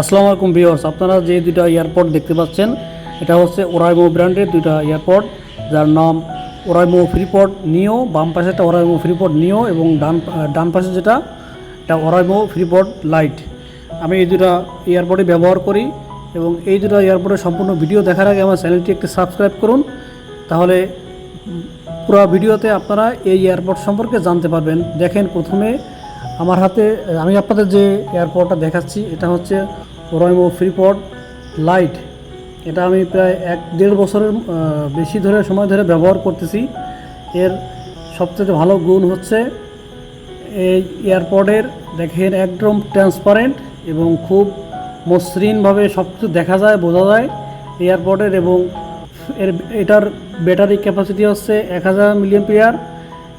আসসালামু আলাইকুম ভিউয়ার্স, আপনারা যে দুইটা এয়ারপোর্ট দেখতে পাচ্ছেন, এটা হচ্ছে ওরাইমো ব্র্যান্ডের দুইটা এয়ারপোর্ট, যার নাম ওরাইমো ফ্রিপোর্ট নিও, বাম পাশে একটা ওরাইমো ফ্রিপোর্ট নিও এবং ডান ডান পাশে যেটা, এটা ওরাইমো ফ্রিপোর্ট লাইট। আমি এই দুটা এয়ারপোর্টে ব্যবহার করি এবং এই দুটো এয়ারপডের সম্পূর্ণ ভিডিও দেখার আগে আমার চ্যানেলটি একটু সাবস্ক্রাইব করুন, তাহলে পুরো ভিডিওতে আপনারা এই এয়ারপোর্ট সম্পর্কে জানতে পারবেন। দেখেন প্রথমে আমার হাতে আমি আপনাদের যে এয়ারপডটা দেখাচ্ছি, এটা হচ্ছে ওরাইমো ফ্রিপড লাইট এটা আমি প্রায় এক, দেড় বছরের বেশি ধরে, সময় ধরে ব্যবহার করতেছি। এর সবথেকে ভালো গুণ হচ্ছে, এই এয়ারপডের দেখেন একদম ট্রান্সপারেন্ট এবং খুব মসৃণভাবে সব কিছু দেখা যায়, বোঝা যায়। এয়ারপডের এবং এর, এটার ব্যাটারি ক্যাপাসিটি হচ্ছে এক হাজার মিলিয়ন পেয়ার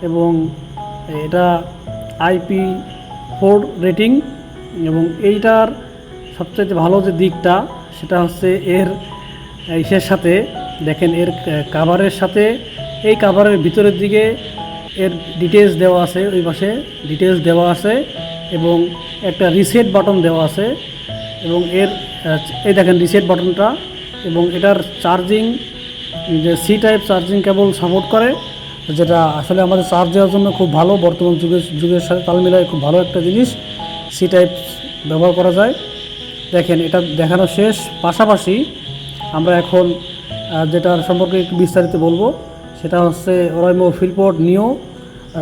এবং এটা আইপি ফোর রেটিং এবং এইটার সবচেয়ে ভালো যে দিকটা, সেটা হচ্ছে এর ইসের সাথে, দেখেন এর কাভারের সাথে, এই কাভারের ভিতরের দিকে এর ডিটেলস দেওয়া আছে, ওই পাশে ডিটেলস দেওয়া আছে এবং একটা রিসেট বাটন দেওয়া আছে এবং এর এই দেখেন রিসেট বাটনটা এবং এটার চার্জিং যে C type charging cable support করে যেটা আসলে আমাদের চার্জ দেওয়ার জন্য খুব ভালো, বর্তমান যুগের যুগের সাথে তাল মিলায় খুব ভালো একটা জিনিস, সি টাইপ ব্যবহার করা যায়। দেখেন, এটা দেখানো শেষ। পাশাপাশি আমরা এখন যেটার সম্পর্কে একটু বিস্তারিত বলব, সেটা হচ্ছে ওরাইমো ফিলপোর্ট নিও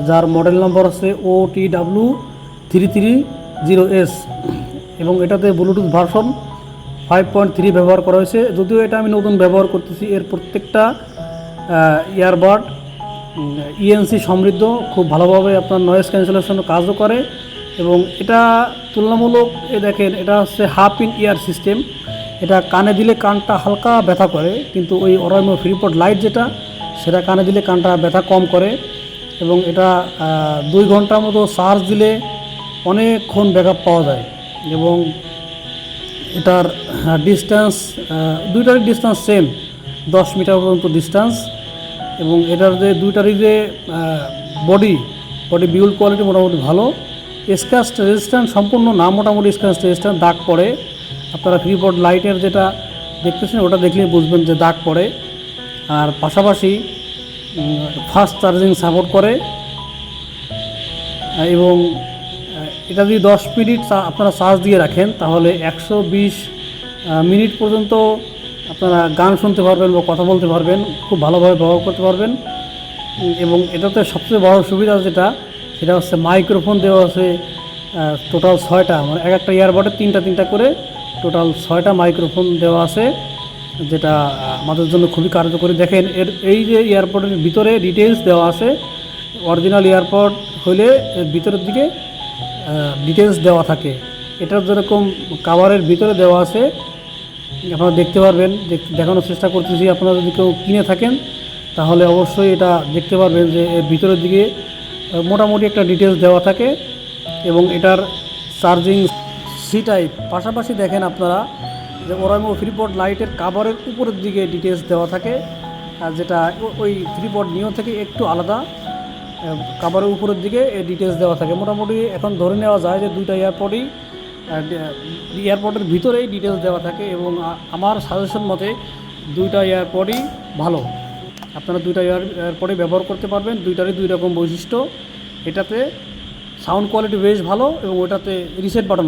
যার মডেল নম্বর হচ্ছে O T W three three zero S এবং এটাতে bluetooth version five point three ব্যবহার করা হয়েছে। যদিও এটা আমি নতুন ব্যবহার করতেছি, এর প্রত্যেকটা ইয়ারবাড ইএনসি সমৃদ্ধ, খুব ভালোভাবে আপনার নয়েজ ক্যান্সেলেশন কাজও করে এবং এটা তুলনামূলক, এ দেখেন, এটা হচ্ছে হাফ ইন ইয়ার সিস্টেম এটা কানে দিলে কানটা হালকা ব্যথা করে, কিন্তু ওই অরাইমো ফ্রিপোর্ট লাইট যেটা, সেটা কানে দিলে কানটা ব্যথা কম করে এবং এটা দুই ঘণ্টার মতো চার্জ দিলে অনেকক্ষণ ব্যাকআপ পাওয়া যায় এবং এটার ডিস্টেন্স দুইটারই ডিস্টেন্স সেম দশ মিটার পর্যন্ত ডিস্টেন্স এবং এটার যে দুইটারই যে বডি বডি বিউল্ড কোয়ালিটি মোটামুটি ভালো। স্ক্র্যাচ রেজিস্ট্যান্ট সম্পূর্ণ না, মোটামুটি স্ক্র্যাচ রেজিস্ট্যান্ট দাগ পড়ে। আপনারা ফ্রিবোর্ড লাইটের যেটা দেখতেছেন, ওটা দেখলেই বুঝবেন যে দাগ পড়ে। আর পাশাপাশি ফাস্ট চার্জিং সাপোর্ট করে। এবং এটা যদি দশ মিনিট আপনারা চার্জ দিয়ে রাখেন, তাহলে একশো বিশ মিনিট পর্যন্ত আপনারা গান শুনতে পারবেন বা কথা বলতে পারবেন, খুব ভালোভাবে ব্যবহার করতে পারবেন। এবং এটাতে সবচেয়ে বড় সুবিধা যেটা, সেটা হচ্ছে মাইক্রোফোন দেওয়া আছে টোটাল ছয়টা মানে এক একটা ইয়ারবাডে তিনটা তিনটা করে টোটাল ছয়টা মাইক্রোফোন দেওয়া আছে, যেটা আমাদের জন্য খুবই কার্যকরী। দেখেন, এর, এই যে এয়ারপোর্টের ভিতরে ডিটেলস দেওয়া আছে অরিজিনাল এয়ারপোর্ট হলে এর ভিতরের দিকে ডিটেলস দেওয়া থাকে। এটার যেরকম কাভারের ভিতরে দেওয়া আছে আপনারা দেখতে পারবেন, দেখ- দেখানোর চেষ্টা করতেছি। আপনারা যদি কেউ কিনে থাকেন, তাহলে অবশ্যই এটা দেখতে পারবেন যে এর ভিতরের দিকে মোটামুটি একটা ডিটেলস দেওয়া থাকে এবং এটার চার্জিং সি টাইপ পাশাপাশি দেখেন আপনারা যে ওরাইমো ফ্রিপোর্ট লাইটের কাভারের উপরের দিকে ডিটেলস দেওয়া থাকে, আর যেটা ওই ফ্রিপোর্ট নিও থেকে একটু আলাদা কাভারের উপরের দিকে ডিটেলস দেওয়া থাকে। মোটামুটি এখন ধরে নেওয়া যায় যে দুইটা এয়ারপোর্টই এয়ারপোর্টের ভিতরেই ডিটেলস দেওয়া থাকে এবং আমার সাজেশন মতে দুইটা এয়ারপোর্টই ভালো। আপনারা দুইটা এয়ারপোর্টে ব্যবহার করতে পারবেন। দুইটারই দুই রকম বৈশিষ্ট্য। এটাতে সাউন্ড কোয়ালিটি বেশ ভালো এবং ওটাতে রিসেট বাটন